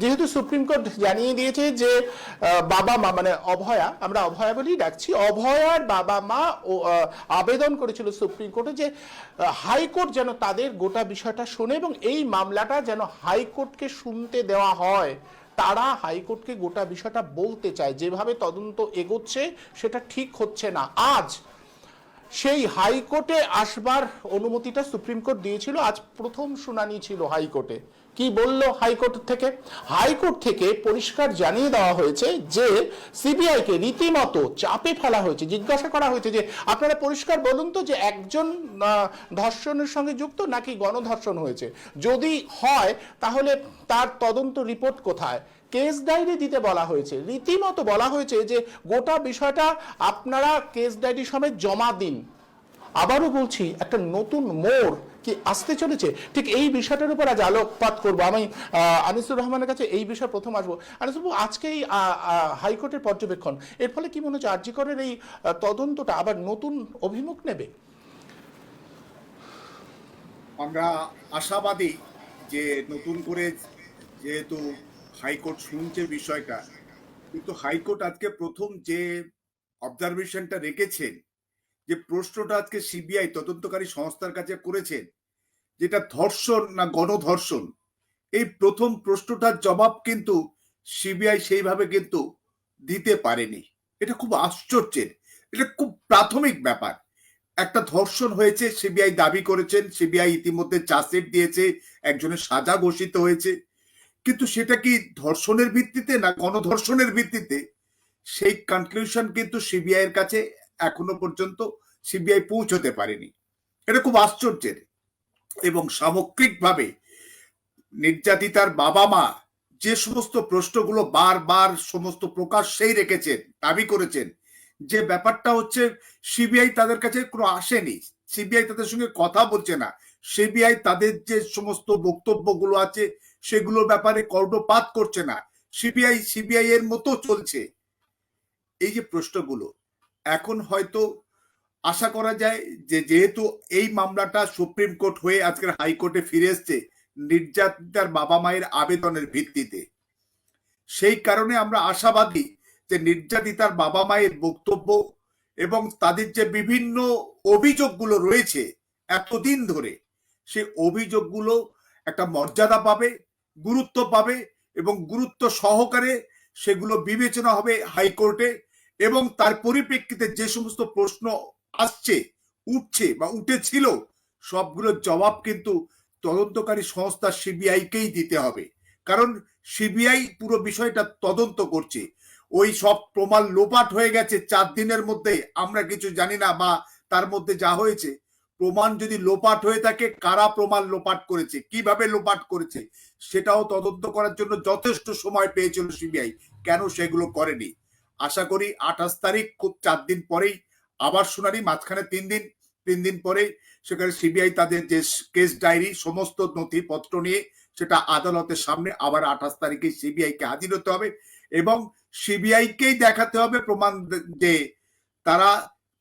যেহেতু supreme court জানিয়ে দিয়েছে যে বাবা মা মানে অভয়া, আমরা অভয়া বলেই ডাকছি, অভয়ার বাবা মা আবেদন করেছিল সুপ্রিম কোর্টে যে হাইকোর্ট যেন তাদের গোটা বিষয়টা শোনে এবং এই মামলাটা যেন হাইকোর্টকে শুনতে দেওয়া হয়। তারা হাইকোর্টকে গোটা বিষয়টা বলতে চায়। যেভাবে তদন্ত এগোচ্ছে, সেটা ঠিক হচ্ছে না। আজ সেই হাইকোর্টে আসবার অনুমতিটা সুপ্রিম কোর্ট দিয়েছিল। আজ প্রথম শুনানি ছিল হাইকোর্টে। কি বলল হাইকোর্ট থেকে? হাইকোর্ট থেকে পরিষ্কার জানিয়ে দেওয়া হয়েছে যে সিবিআইকে রীতিমতো চাপে ফেলা হয়েছে, জিজ্ঞাসা করা হয়েছে যে আপনারা পরিষ্কার বলুন তো যে একজন ধর্ষণের সঙ্গে যুক্ত নাকি গণধর্ষণ হয়েছে? যদি হয়, তাহলে তার তদন্ত রিপোর্ট কোথায়? কেস ডায়েরি দিতে বলা হয়েছে। রীতিমতো বলা হয়েছে যে গোটা বিষয়টা আপনারা কেস ডায়েরি সমেত জমা দিন। আবারও বলছি, একটা নতুন মোড় কি আসতে চলেছে? ঠিক এই বিষয়টার উপর আজ আলোকপাত করব। আমি আনিসুর রহমানের কাছে এই বিষয়ে প্রথম আসব। আনিসুর আজকে এই হাইকোর্টের পর্যবেক্ষণ। এর ফলে কি মনে হচ্ছে আর্যিকরের এই তদন্তটা আবার নতুন অভিমুখ নেবে? আমরা আশাবাদী যে নতুন করে যেহেতু হাইকোর্ট শুনছে বিষয়টা, কিন্তু হাইকোর্ট আজকে প্রথম যে অবজারভেশনটা রেখেছেন, যে প্রশ্নটা আজকে সিবিআই তদন্তকারী সংস্থার কাছে করেছেন যেটা ধর্ষণ না গণধর্ষণ? এই প্রথম প্রশ্নটার জবাব কিন্তু সিবিআই সেইভাবে কিন্তু দিতে পারেনি। এটা খুব আশ্চর্যের, এটা খুব প্রাথমিক ব্যাপার। একটা ধর্ষণ হয়েছে, সিবিআই দাবি করেছেন, সিবিআই ইতিমধ্যে চার্জশিট দিয়েছে, একজনের সাজা ঘোষিত হয়েছে। কিন্তু সেটা কি ধর্ষণের ভিত্তিতে না গণধর্ষণের ভিত্তিতে? সেই কনক্লুশন কিন্তু সিবিআই এর কাছে এখনও পর্যন্ত সিবিআই পৌঁছতে পারেনি। এটা খুব আশ্চর্যের। এবং সামগ্রিকভাবে নির্যাতিতার বাবা মা যে সমস্ত প্রশ্নগুলো বারবার সমস্ত প্রকাশ্যেই রেখেছেন, দাবি করেছেন, যে ব্যাপারটা হচ্ছে সিবিআই তাদের কাছে কোনো আসেনি। সিবিআই তাদের সঙ্গে কথা বলছে না। সিবিআই তাদের যে সমস্ত বক্তব্যগুলো আছে সেগুলোর ব্যাপারে কর্ণপাত করছে না। সিবিআই সিবিআই এর মতো চলছে। এই যে প্রশ্নগুলো, এখন হয়তো আশা করা যায় যে যেহেতু এই মামলাটা সুপ্রিম কোর্ট হয়ে আজকের হাইকোর্টে ফিরে এসছে, নির্যাতিতার বাবা মায়ের আবেদনের ভিত্তিতে। সেই কারণে আমরা আশাবাদী যে নির্যাতিতার বাবা মায়ের বক্তব্য এবং তাদের যে বিভিন্ন অভিযোগগুলো রয়েছে এতদিন ধরে সেই অভিযোগগুলো একটা মর্যাদা পাবে, গুরুত্ব পাবে এবং গুরুত্ব সহকারে সেগুলো বিবেচনা হবে হাইকোর্টে এবং তার পরিপ্রেক্ষিতে যে সমস্ত প্রশ্ন আসছে, উঠছে বা উঠেছিল, সবগুলোর জবাব কিন্তু তদন্তকারী সংস্থা সিবিআইকেই দিতে হবে। কারণ সিবিআই পুরো বিষয়টা তদন্ত করছে। ওই সব প্রমাণ লোপাট হয়ে গেছে চার দিনের মধ্যে, আমরা কিছু জানি না বা তার মধ্যে যা হয়েছে। প্রমাণ যদি লোপাট হয়ে থাকে, কারা প্রমাণ লোপাট করেছে, কীভাবে লোপাট করেছে, সেটাও তদন্ত করার জন্য যথেষ্ট সময় পেয়েছিল সিবিআই। কেন সেগুলো করেনি? আশা করি আঠাশ তারিখ, খুব চার দিন পরেই আবার শুনানি মাঝখানে তিন দিন তিন দিন পরেই সেখানে সিবিআই তাদের যে কেস ডায়েরি, সমস্ত নথিপত্র নিয়ে সেটা আদালতের সামনে আবার আঠাশ তারিখে সিবিআই কে হাজির হতে হবে এবং সিবিআই কেই দেখাতে হবে প্রমাণ যে তারা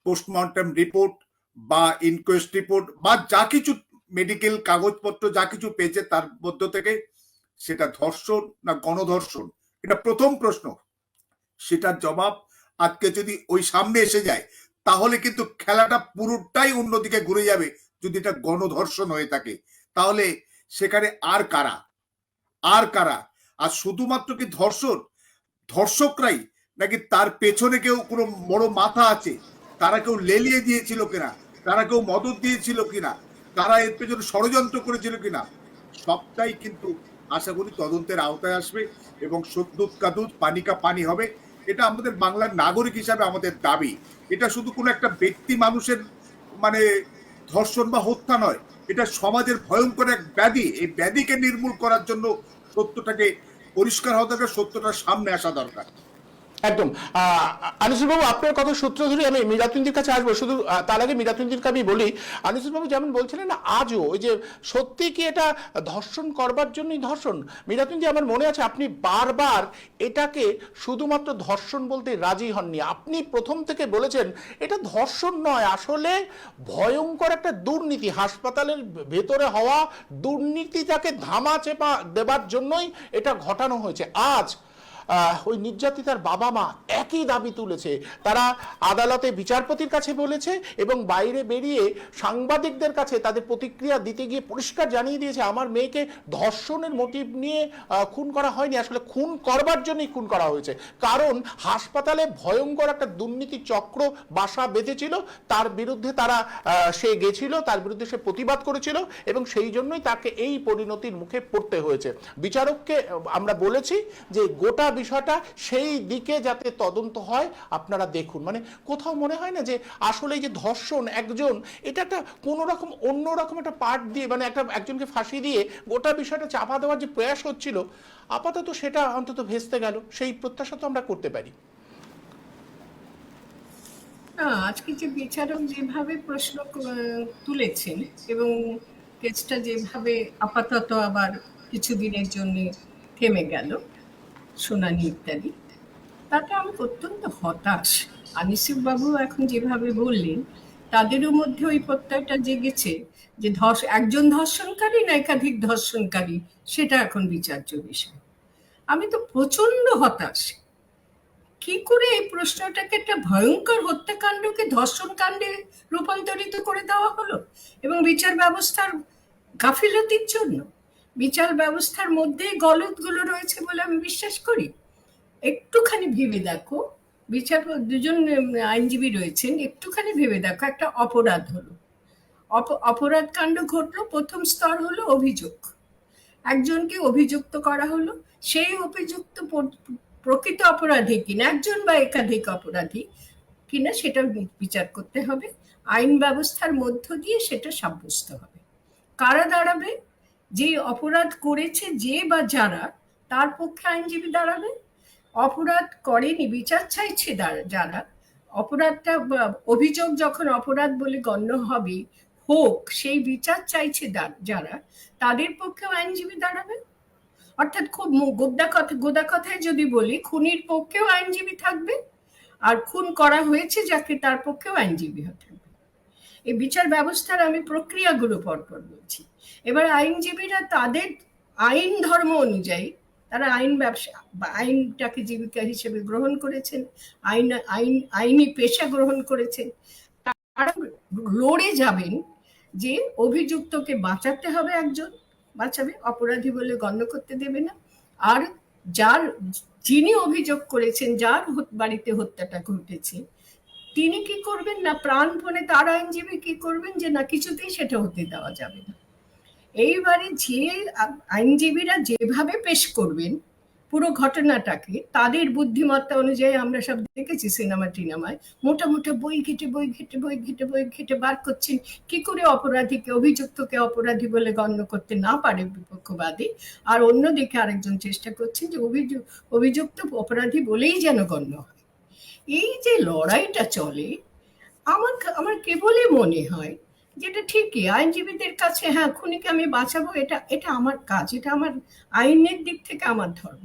পোস্টমর্টম রিপোর্ট বা ইনকোয়েস্ট রিপোর্ট বা যা কিছু মেডিকেল কাগজপত্র যা কিছু পেয়েছে তার মধ্য থেকে সেটা ধর্ষণ না গণধর্ষণ? এটা প্রথম প্রশ্ন। সেটার জবাব আজকে যদি ওই সামনে এসে যায় তাহলে কিন্তু খেলাটা পুরোটাই অন্যদিকে ঘুরে যাবে যদি এটা গণধর্ষণ হয়ে থাকে। তাহলে সেখানে আর কারা? আর কারা? আর শুধুমাত্র কি ধর্ষণ ধর্ষকরাই? নাকি তার পেছনে কেউ কোনো বড় মাথা আছে? তারা কেউ লেলিয়ে দিয়েছিল কিনা? তারা কেউ মদত দিয়েছিল কিনা? তারা এর পেছনে ষড়যন্ত্র করেছিল কিনা? সবটাই কিন্তু আশা করি তদন্তের আওতায় আসবে এবং দুধ কা দুধ পানি পানি হবে। এটা আমাদের বাংলার নাগরিক হিসাবে আমাদের দাবি। এটা শুধু কোনো একটা ব্যক্তি মানুষের মানে ধর্ষণ বা হত্যা নয়। এটা সমাজের ভয়ঙ্কর এক ব্যাধি। এই ব্যাধিকে নির্মূল করার জন্য সত্যটাকে পরিষ্কার হওয়া দরকার সত্যটার সামনে আসা দরকার। একদম। বাবু আপনার কথা সূত্র ধরে আমি মিরাতুন্দির কাছে আসব। শুধু তার আগে মিরাতুন্দিরকে আমি বলি বাবু যেমন বলছিলেন না, আজও ওই যে সত্যি কি এটা ধর্ষণ করবার জন্যই ধর্ষণ? মিরাতুন্দি, আমার মনে আছে আপনি বারবার এটাকে শুধুমাত্র ধর্ষণ বলতে রাজি হননি। আপনি প্রথম থেকে বলেছেন, এটা ধর্ষণ নয়, আসলে ভয়ঙ্কর একটা দুর্নীতি। হাসপাতালের ভেতরে হওয়া দুর্নীতিটাকে ধামা চেপা দেবার জন্যই এটা ঘটানো হয়েছে। আজ ওই নির্যাতিতার বাবা মা একই দাবি তুলেছে। তারা আদালতে বিচারপতির কাছে বলেছে এবং বাইরে বেরিয়ে সাংবাদিকদের কাছে তাদের প্রতিক্রিয়া দিতে গিয়ে পরিষ্কার জানিয়ে দিয়েছে, আমার মেয়েকে ধর্ষণের মোটিভ নিয়ে খুন করা হয়নি। আসলে খুন করবার জন্যই খুন করা হয়েছে। কারণ হাসপাতালে ভয়ঙ্কর একটা দুর্নীতি চক্র বাসা বেঁধেছিল। তার বিরুদ্ধে তারা সে গেছিল, তার বিরুদ্ধে সে প্রতিবাদ করেছিল এবং সেই জন্যই তাকে এই পরিণতির মুখে পড়তে হয়েছে। বিচারককে আমরা বলেছি যে গোটা বিষয়টা সেই দিকে যাতে তদন্ত হয়, আপনারা দেখুন। মানে কোথাও মনে হয় না যে আসলে যে ধর্ষণ একজন, এটা একটা কোনো রকম অন্য রকম একটা পার্ট দিয়ে মানে একটা একজনকে ফাঁসি দিয়ে গোটা বিষয়টা চাপা দেওয়ার যে প্রয়াস হচ্ছিল, আপাতত সেটা অন্তত ভেস্তে গেল। সেই প্রত্যাশা তো আমরা করতে পারি। না আজকে যে বিচারক যেভাবে প্রশ্ন তুলেছেন এবং কেসটা যেভাবে আপাতত আবার কিছুদিনের জন্য থেমে গেল শুনানি ইত্যাদি। তাতে আমি অত্যন্ত হতাশ। আনিসুফ বাবু এখন যেভাবে বললেন, তাদেরও মধ্যে ওই প্রত্যয়টা জেগেছে যে ধর্ষ, একজন ধর্ষণকারী না একাধিক ধর্ষণকারী, সেটা এখন বিচার্য বিষয়। আমি তো প্রচণ্ড হতাশ। কি করে এই প্রশ্নটাকে একটা ভয়ঙ্কর হত্যাকাণ্ডকে ধর্ষণ কাণ্ডে রূপান্তরিত করে দেওয়া হলো এবং বিচার ব্যবস্থার গাফিলতির জন্য? বিচার ব্যবস্থার মধ্যেই গলতগুলো রয়েছে বলে আমি বিশ্বাস করি। একটুখানি ভেবে দেখো, বিচার দুজন আইনজীবী রয়েছেন, একটুখানি ভেবে দেখো, একটা অপরাধ হলো। অপ- অপরাধ কাণ্ড ঘটলো, প্রথম স্তর হলো অভিযোগ। একজনকে অভিযুক্ত করা হলো, সেই অভিযুক্ত প্রকৃত অপরাধী কিনা, একজন বা একাধিক অপরাধী কিনা, সেটা বিচার করতে হবে। আইন ব্যবস্থার মধ্য দিয়ে সেটা সাব্যস্ত হবে। কারা দাঁড়াবে? যে অপরাধ করেছে যে বা যারা, তার পক্ষে আইনজীবী দাঁড়াবে? অপরাধ করেনি, বিচার চাইছে যারা। অপরাধটা অভিযোগ যখন অপরাধ বলে গণ্য হবে, হোক, সেই বিচার চাইছে যারা, তাদের পক্ষেও আইনজীবী দাঁড়াবে? অর্থাৎ খুব গোদা কথা, গোদা কথায় যদি বলি, খুনির পক্ষেও আইনজীবী থাকবে, আর খুন করা হয়েছে যাকে, তার পক্ষেও আইনজীবী থাকবে এই বিচার ব্যবস্থার আমি প্রক্রিয়াগুলো পরপর বলছি। এবার আইনজীবীরা তাদের আইন ধর্ম অনুযায়ী তারা আইন ব্যবসা আইনটাকে জীবিকা হিসেবে গ্রহণ করেছেন, আইন আইন, আইনি পেশা গ্রহণ করেছেন। তারা লড়ে যাবেন যে অভিযুক্তকে বাঁচাতে হবে একজন, বাঁচাবে, অপরাধী বলে গণ্য করতে দেবে না। আর যার, যিনি অভিযোগ করেছেন, যার বাড়িতে হত্যাটা ঘটেছে, তিনি কি করবেন? না প্রাণপণে তার আইনজীবী কি করবেন যে না কিছুতেই সেটা হতে দেওয়া যাবে না। এইবারে যে আইনজীবীরা যেভাবে পেশ করবেন পুরো ঘটনাটাকে, তাদের বুদ্ধিমত্তা অনুযায়ী আমরা সব দেখেছি সিনেমা টিনেমায়। মোটা মোটা বই ঘেটে বই ঘেটে বই ঘেটে বই ঘেটে বার করছেন। কি করে অপরাধীকে, অভিযুক্তকে অপরাধী বলে গণ্য করতে না পারে বিপক্ষবাদী? আর অন্যদিকে আরেকজন চেষ্টা করছেন যে অভিযুক্ত অপরাধী বলেই যেন গণ্য হয়। এই যে লড়াইটা চলে, আমার আমার কেবলই মনে হয় যেটা ঠিকই, আইনজীবীদের কাছে হ্যাঁ খুনিকে আমি বাঁচাবো, এটা এটা আমার কাজ, এটা আমার আইনের দিক থেকে আমার ধর্ম।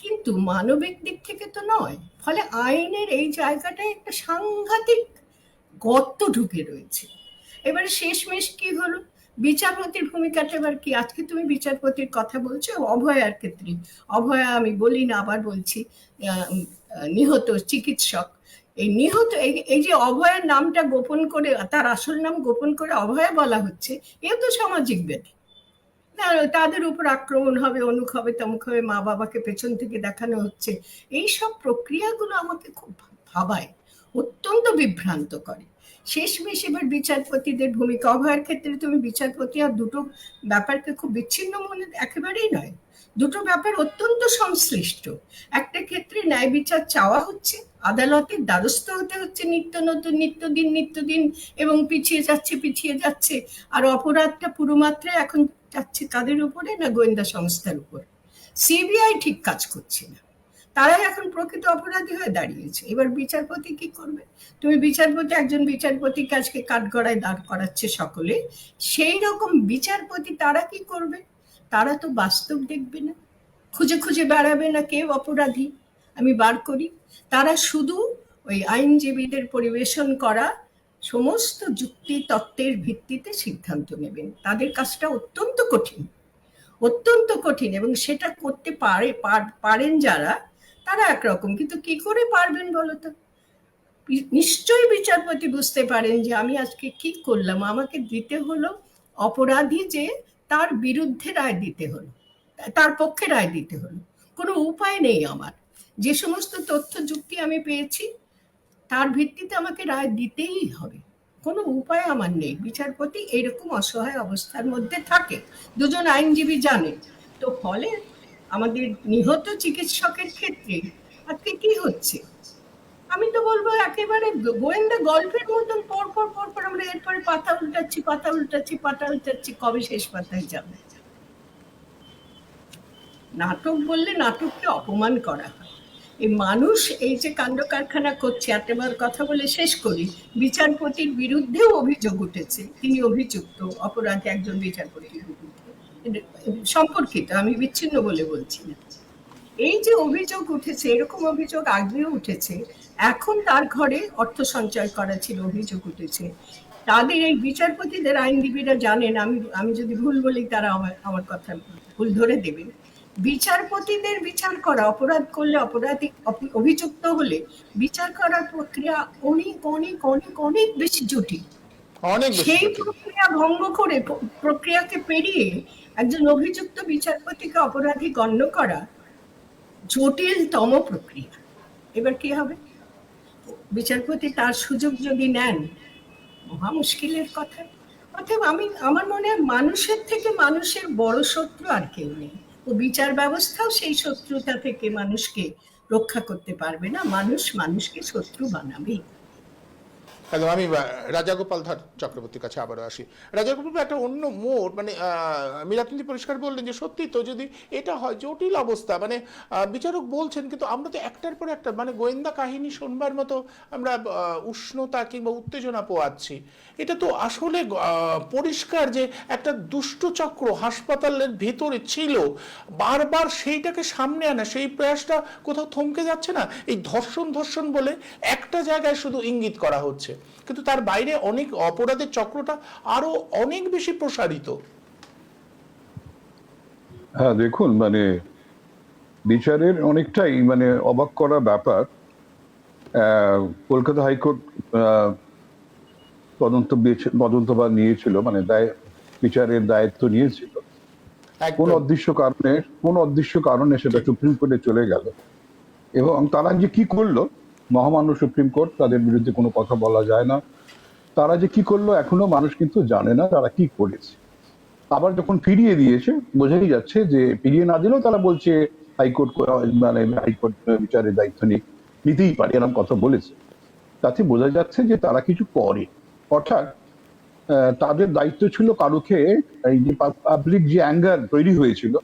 কিন্তু মানবিক দিক থেকে তো নয়, ফলে আইনের এই জায়গাটায় একটা সাংঘাতিক গর্ত ঢুকে রয়েছে। এবারে শেষমেশ কি হলো? বিচারপতির ভূমিকাটা এবার কি? আজকে তুমি বিচারপতির কথা বলছো, অভয়ার ক্ষেত্রে। অভয়া, আমি বলি না, আবার বলছি নিহত চিকিৎসক। এই নিহত, এই- যে অভয়ের নামটা গোপন করে, তার আসল নাম গোপন করে অভয়া বলা হচ্ছে এ তো সামাজিক ব্যাধি। তাদের উপর আক্রমণ হবে অনুক হবে, তমুক হবে, মা বাবাকে পেছন থেকে দেখানো হচ্ছে। এই সব প্রক্রিয়াগুলো আমাকে খুব ভাবায়, অত্যন্ত বিভ্রান্ত করে। শেষমেশ এবার বিচারপতিদের ভূমিকা, অভয়ের ক্ষেত্রে তুমি বিচারপতি আর দুটো ব্যাপারকে খুব বিচ্ছিন্ন মনে, একেবারেই নয়। দুটো ব্যাপার অত্যন্ত সংশ্লিষ্ট। একটা ক্ষেত্রে ন্যায় বিচার চাওয়া হচ্ছে, আদালতের দ্বারস্থ হতে হচ্ছে নিত্য নতুন নিত্যদিন নিত্যদিন এবং পিছিয়ে যাচ্ছে পিছিয়ে যাচ্ছে। আর অপরাধটা পুরো মাত্রায় এখন যাচ্ছে কাদের উপরে না গোয়েন্দা সংস্থার উপরে? সিবিআই ঠিক কাজ করছে না। তারাই এখন প্রকৃত অপরাধী হয়ে দাঁড়িয়েছে। এবার বিচারপতি কি করবে? তুমি বিচারপতি, একজন বিচারপতিকে আজকে কাঠগড়ায় দাঁড় করাচ্ছে সকলে। সেই রকম বিচারপতি তারা কি করবে? তারা তো বাস্তব দেখবে না। খুঁজে খুঁজে বেড়াবে না কেউ অপরাধী। আমি বার করি, তারা শুধু ওই আইনজীবীদের পরিবেশন করা সমস্ত যুক্তি তত্ত্বের ভিত্তিতে সিদ্ধান্ত নেবেন। তাদের কাজটা অত্যন্ত কঠিন অত্যন্ত কঠিন এবং সেটা করতে পারে পারেন যারা, তারা একরকম। কিন্তু কি করে পারবেন বলতো বি- নিশ্চয়ই বিচারপতি বুঝতে পারেন যে আমি আজকে কি করলাম। আমাকে দিতে হলো অপরাধী যে তার বিরুদ্ধে রায় দিতে হলো, তার পক্ষে রায় দিতে হলো। কোনো উপায় নেই আমার। যে সমস্ত তথ্য যুক্তি আমি পেয়েছি, তার ভিত্তিতে আমাকে রায় দিতেই হবে। কোনো উপায় আমার নেই। বিচারপতি এরকম অসহায় অবস্থার মধ্যে থাকে। দুজন আইনজীবী জানেন তো ফলে আমাদের নিহত চিকিৎসকের ক্ষেত্রে আজকে কি হচ্ছে? আমি তো বলব একেবারে গোয়েন্দা গল্পের মতন পর পর পর পর আমরা এরপরে পাতা উল্টাচ্ছি পাতা উল্টাচ্ছি পাতা উল্টাচ্ছি, কবে শেষ পাতায় যাবে? নাটক বললে নাটককে অপমান করা এই মানুষ এই যে কাণ্ড কারখানা করছে এতবার কথা বলে শেষ করি, বিচারপতির বিরুদ্ধেও অভিযোগ উঠেছে। তিনি অভিযুক্ত, অপরাধী একজন বিচারপতির সম্পর্কিত, আমি বিচ্ছিন্ন বলে বলছি না। এই যে অভিযোগ উঠেছে, এরকম অভিযোগ আগেও উঠেছে এখন তার ঘরে অর্থ সঞ্চয় করা ছিল অভিযোগ উঠেছে। তাদের এই বিচারপতিদের আইনজীবীরা জানেন আমি আমি যদি ভুল বলি তারা আমার আমার কথা ভুল ধরে দেবেন। বিচারপতিদের বিচার করা অপরাধ করলে অপরাধী অভিযুক্ত হলে বিচার করার প্রক্রিয়া অনেক অনেক অনেক অনেক বেশি জটিল। সেই প্রক্রিয়া ভঙ্গ করে প্রক্রিয়াকে পেরিয়ে একজন অভিযুক্ত বিচারপতিকে অপরাধী গণ্য করা জটিলতম প্রক্রিয়া। এবার কি হবে? বিচারপতি তার সুযোগ যদি নেন, মহা মুশকিলের কথা। অতএব আমি, আমার মনে হয় মানুষের থেকে মানুষের বড় শত্রু আর কেউ নেই। ও বিচার ব্যবস্থাও সেই শত্রুতা থেকে মানুষকে রক্ষা করতে পারবে না। মানুষ মানুষকে শত্রু বানাবেই। একদম, আমি রাজাগোপাল ধর চক্রবর্তীর কাছে আবারও আসি। রাজাগোপাল, একটা অন্য মোড় মানে মিরাতন্দি পরিষ্কার বললেন যে, সত্যি তো যদি এটা হয় জটিল অবস্থা মানে বিচারক বলছেন, কিন্তু আমরা তো একটার পর একটা মানে গোয়েন্দা কাহিনী শোনবার মতো আমরা উষ্ণতা কিংবা উত্তেজনা পোয়াচ্ছি। এটা তো আসলে পরিষ্কার যে একটা দুষ্ট চক্র হাসপাতালের ভেতরে ছিল, বারবার সেইটাকে সামনে আনা, সেই প্রয়াসটা কোথাও থমকে যাচ্ছে না। এই ধর্ষণ ধর্ষণ বলে একটা জায়গায় শুধু ইঙ্গিত করা হচ্ছে। কিন্তু তার বাইরে অনেক অপরাধের চক্রটা আরও অনেক বেশি প্রসারিত। হ্যাঁ দেখুন মানে বিচারের অনেকটাই মানে অবাক করা ব্যাপার। কলকাতা হাইকোর্ট তদন্ত তদন্ত বা নিয়েছিল মানে দায় বিচারের দায়িত্ব নিয়েছিল। কোন অদৃশ্য কারণে কোন অদৃশ্য কারণে সেটা সুপ্রিম কোর্টে চলে গেল। এবং তারা যে কি করল মহামান্য সুপ্রিম কোর্ট তাদের বিরুদ্ধে কোনো কথা বলা যায় না। তারা যে কি করল এখনও মানুষ কিন্তু জানে না তারা কি করেছে। আবার যখন ফিরিয়ে দিয়েছে, বোঝাই যাচ্ছে যে ফিরিয়ে না দিলেও তারা বলছে হাইকোর্ট মানে হাইকোর্ট বিচারের দায়িত্ব নিতেই পারে, এরকম কথা বলেছে। তাতে বোঝা যাচ্ছে যে তারা কিছু করে। অর্থাৎ তাদের দায়িত্ব ছিল কারুকে, এই যে পাবলিক যে অ্যাঙ্গার তৈরি হয়েছিল,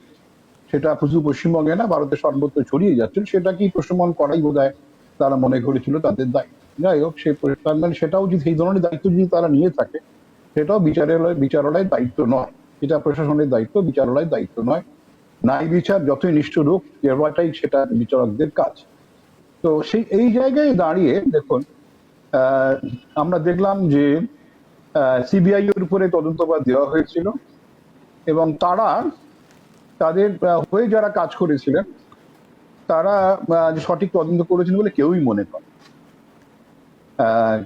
সেটা শুধু পশ্চিমবঙ্গে না ভারতের সর্বত্র ছড়িয়ে যাচ্ছে সেটা কি প্রশমন করাই বোধ তারা মনে করেছিল তাদের দায়িত্ব। যাই হোক সে তার মানে সেটাও যদি এই ধরনের দায়িত্ব যদি তারা নিয়ে থাকে, সেটাও বিচারালয় বিচারালয়ের দায়িত্ব নয়। এটা প্রশাসনের দায়িত্ব, বিচারালয়ের দায়িত্ব নয়। ন্যায় বিচার যতই নিষ্ঠুর হোক এবারটাই সেটা বিচারকদের কাজ। তো সেই এই জায়গায় দাঁড়িয়ে দেখুন আমরা দেখলাম যে সিবিআই এর উপরে তদন্তভার দেওয়া হয়েছিল এবং তারা তাদের হয়ে যারা কাজ করেছিলেন তারা সঠিক তদন্ত করেছেন বলে কেউই মনে করে।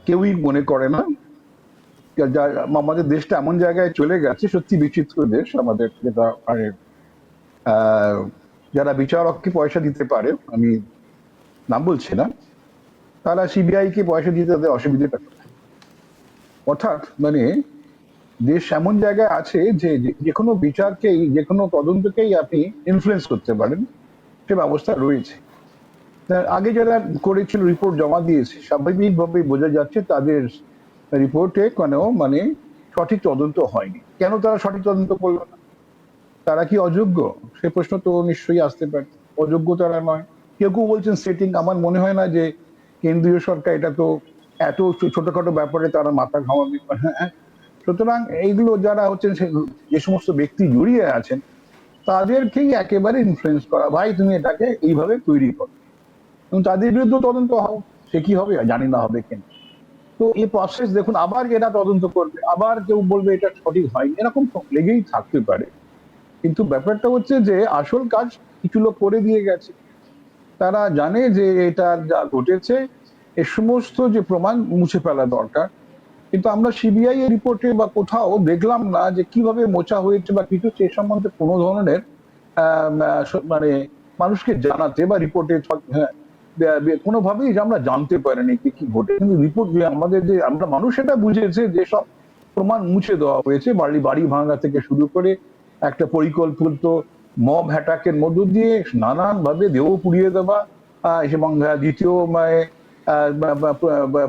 কেউই মনে করে না। আমাদের দেশটা এমন জায়গায় চলে গেছে, সত্যি বিচিত্র দেশ আমাদের যেটা যারা বিচারককে পয়সা দিতে পারে, আমি নাম বলছি না, তারা সিবিআই কে পয়সা দিতে তাদের অসুবিধাটা? অর্থাৎ মানে দেশ এমন জায়গায় আছে যে, যে- যে কোনো বিচারকেই, যে কোনো তদন্তকেই আপনি ইনফ্লুয়েন্স করতে পারেন। সে ব্যবস্থা রয়েছে। আগে যারা করেছিল রিপোর্ট জমা দিয়েছে, স্বাভাবিকভাবেই বোঝা যাচ্ছে তাদের রিপোর্টে কোনো মানে সঠিক তদন্ত হয়নি। কেন তারা সঠিক তদন্ত করল না? তারা কি অযোগ্য? সে প্রশ্ন তো নিশ্চয়ই আসতে পারে। অযোগ্য তারা নয়। কেউ কেউ বলছেন সেটিং আমার মনে হয় না যে কেন্দ্রীয় সরকার এটা তো এত ছোটখাটো ব্যাপারে তারা মাথা ঘামাবে। হ্যাঁ সুতরাং এইগুলো যারা হচ্ছেন যে সমস্ত ব্যক্তি জড়িয়ে আছেন তাদেরকেই একেবারে ইনফ্লুয়েন্স করা? ভাই, তুমি এটাকে এইভাবে তৈরি করো। এবং তাদের বিরুদ্ধে তদন্ত হও। সে কি হবে? জানি না হবে কেন। তো এই প্রসেস দেখুন, আবার এটা তদন্ত করবে, আবার কেউ বলবে এটা সঠিক হয়নি, এরকম লেগেই থাকতে পারে। কিন্তু ব্যাপারটা হচ্ছে যে, আসল কাজ কিছু লোক করে দিয়ে গেছে। তারা জানে যে এটা যা ঘটেছে, এ সমস্ত যে প্রমাণ মুছে ফেলা দরকার। কিন্তু আমরা সিবিআই এর রিপোর্টে বা কোথাও দেখলাম না যে কীভাবে মোছা হয়েছে বা কিছু সে সম্বন্ধে কোনো ধরনের মানে মানুষকে জানাতে বা রিপোর্টে কোনোভাবেই যে আমরা জানতে পারিনি কি কি ঘটে। কিন্তু রিপোর্ট আমাদের যে, আমরা মানুষ এটা বুঝেছে যে সব প্রমাণ মুছে দেওয়া হয়েছে। বাড়ি বাড়ি ভাঙা থেকে শুরু করে একটা পরিকল্পিত মব হ্যাটাকের মধ্য দিয়ে নানান ভাবে দেহ পুড়িয়ে দেওয়া এবং দ্বিতীয়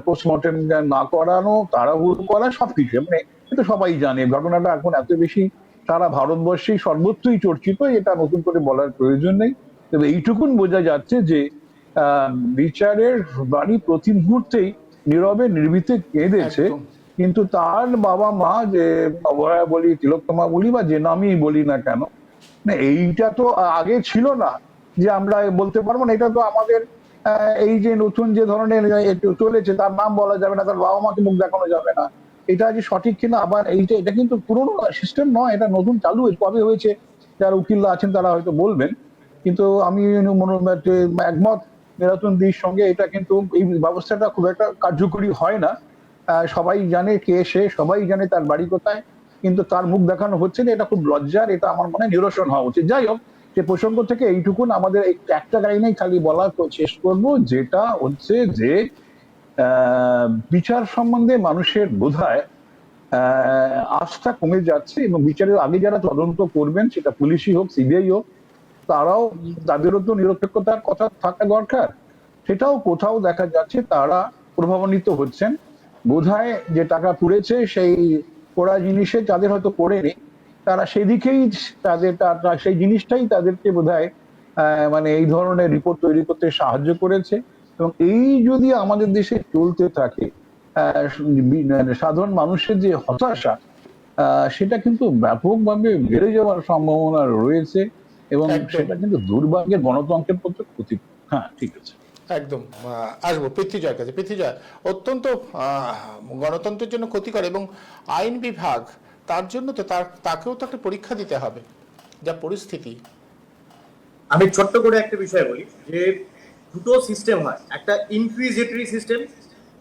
পোস্টমর্টেম না করানো তাড়াহুড়ো করা সবকিছু। মানে এটা সবাই জানে ঘটনাটা এখন এত বেশি সারা ভারতবর্ষেই সর্বত্রই চর্চিত এটা নতুন করে বলার প্রয়োজন নেই। তবে এইটুকুন বোঝা যাচ্ছে যে বিচারের বাণী প্রতি মুহূর্তেই নীরবে নির্বিতে কেঁদেছে। কিন্তু তার বাবা মা যে অভয়া বলি তিলোত্তমা বলি বা যে নামই বলি না কেন না এইটা তো আগে ছিল না যে আমরা বলতে পারব না এটা তো আমাদের এই যে নতুন যে ধরনের চলেছে, তার নাম বলা যাবে না, তার বাবা মাকে মুখ দেখানো যাবে না। এটা যে সঠিক কিনা, আবার এইটা এটা কিন্তু পুরোনো সিস্টেম নয়, এটা নতুন চালু কবে হয়েছে, যারা উকিলরা আছেন তারা হয়তো বলবেন। কিন্তু আমি মনে একমত, নিরাতন দির সঙ্গে এটা কিন্তু এই ব্যবস্থাটা খুব একটা কার্যকরী হয় না। সবাই জানে কে সে, সবাই জানে তার বাড়ি কোথায়, কিন্তু তার মুখ দেখানো হচ্ছে না, এটা খুব লজ্জার, এটা আমার মনে হয় নিরসন হওয়া উচিত। যাই হোক সে প্রসঙ্গ থেকে এইটুকুন আমাদের একটা লাইনেই খালি বলা শেষ করব, যেটা হচ্ছে যে বিচার সম্বন্ধে মানুষের বোধহয় আস্থা কমে যাচ্ছে এবং বিচারের আগে যারা তদন্ত করবেন, সেটা পুলিশই হোক, সিবিআই হোক, তারাও তাদেরও তো নিরপেক্ষতার কথা থাকা দরকার। সেটাও কোথাও দেখা যাচ্ছে তারা প্রভাবান্বিত হচ্ছেন। বোধহয় যে টাকা পুড়েছে সেই পোড়া জিনিসে তাদের হয়তো পড়েনি। তারা সেদিকেই তাদের সেই জিনিসটাই তাদেরকে আহ, মানে এই ধরনের রিপোর্ট তৈরি করতে সাহায্য করেছে। এবং এই যদি আমাদের দেশে চলতে থাকে মানে সাধারণ মানুষের যে হতাশা সেটা কিন্তু ব্যাপকভাবে বেড়ে যাওয়ার সম্ভাবনা রয়েছে এবং সেটা কিন্তু দুর্ভাগ্যের গণতন্ত্রের পক্ষে ক্ষতি হ্যাঁ ঠিক আছে। একদম। আসব পৃথ্বীজয়ের কাছে। পৃথ্বীজয় অত্যন্ত আহ, গণতন্ত্রের জন্য ক্ষতিকর এবং আইন বিভাগ তার জন্য তো তার, তাকেও তো একটা পরীক্ষা দিতে হবে, যা পরিস্থিতি। আমি ছোট্ট করে একটা বিষয় বলি, যে দুটো সিস্টেম হয়। একটা ইনকুইজিটরি সিস্টেম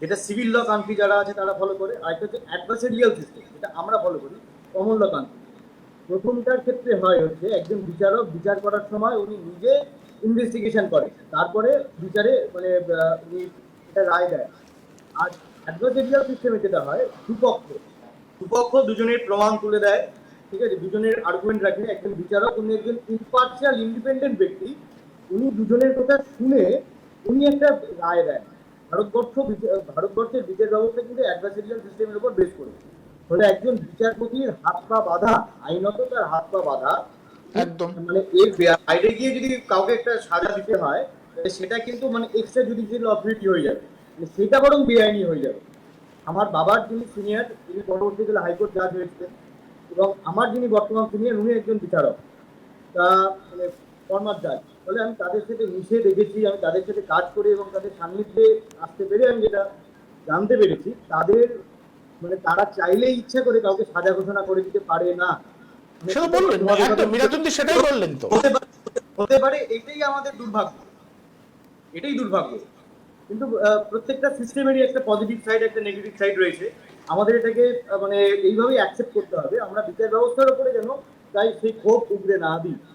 যেটা সিভিল ল কান্ট্রি যারা আছে তারা ফলো করে, আর একটা হচ্ছে অ্যাডভার্সারিয়াল সিস্টেম যেটা আমরা ফলো করি কমন ল কান্ট্রি প্রথমটার ক্ষেত্রে হয় হচ্ছে একজন বিচারক বিচার করার সময় উনি নিজে ইনভেস্টিগেশন করে, তারপরে বিচারে মানে উনি এটা রায় দেয়। আর অ্যাডভার্সারিয়াল সিস্টেমে যেটা হয়, দুপক্ষ। দুপক্ষ দুজনের প্রমাণ তুলে দেয় ঠিক আছে? দুজনের আর্গুমেন্ট রাখে। একজন বিচারক উনি একজন ইম্পার্শিয়াল ইন্ডিপেন্ডেন্ট ব্যক্তি। উনি দুজনের কথা শুনে উনি একটা রায় দেন। ভারতবর্ষ ভারতবর্ষের বিচার ব্যবস্থা কিন্তু অ্যাডভার্সারিয়াল সিস্টেমের উপর বেস করে। ফলে একজন বিচারপতির হাত পা বাঁধা আইনত তার হাত পা বাঁধা একদম। মানে এর বাইরে গিয়ে যদি কাউকে একটা সাজা দিতে হয় সেটা কিন্তু মানে এক্সট্রা জুডিশিয়াল অথরিটি হয়ে যাবে। মানে সেটা বরং বেআইনি হয়ে যাবে। আমার বাবার যিনি সিনিয়র তিনি পরবর্তীকালে হাইকোর্ট জাজ হয়েছিলেন এবং আমার যিনি বর্তমান সিনিয়র উনি একজন বিচারক তা মানে ফর্মার জাজ ফলে আমি তাদের সাথে মিশে দেখেছি আমি তাদের সাথে কাজ করে এবং তাদের সান্নিধ্যে আসতে পেরে আমি যেটা জানতে পেরেছি তাদের মানে তারা চাইলেই ইচ্ছা করে কাউকে সাজা ঘোষণা করে দিতে পারে না। মানে সেটা বললেন সেটাই বললেন তো। হতে পারে এটাই আমাদের দুর্ভাগ্য। এটাই দুর্ভাগ্য। কিন্তু প্রত্যেকটা সিস্টেমেরই একটা পজিটিভ সাইড একটা নেগেটিভ সাইড রয়েছে। আমাদের এটাকে মানে এইভাবেই অ্যাকসেপ্ট করতে হবে। আমরা বিচার ব্যবস্থার উপরে যেন তাই সেই ক্ষোভ উগড়ে না দিই।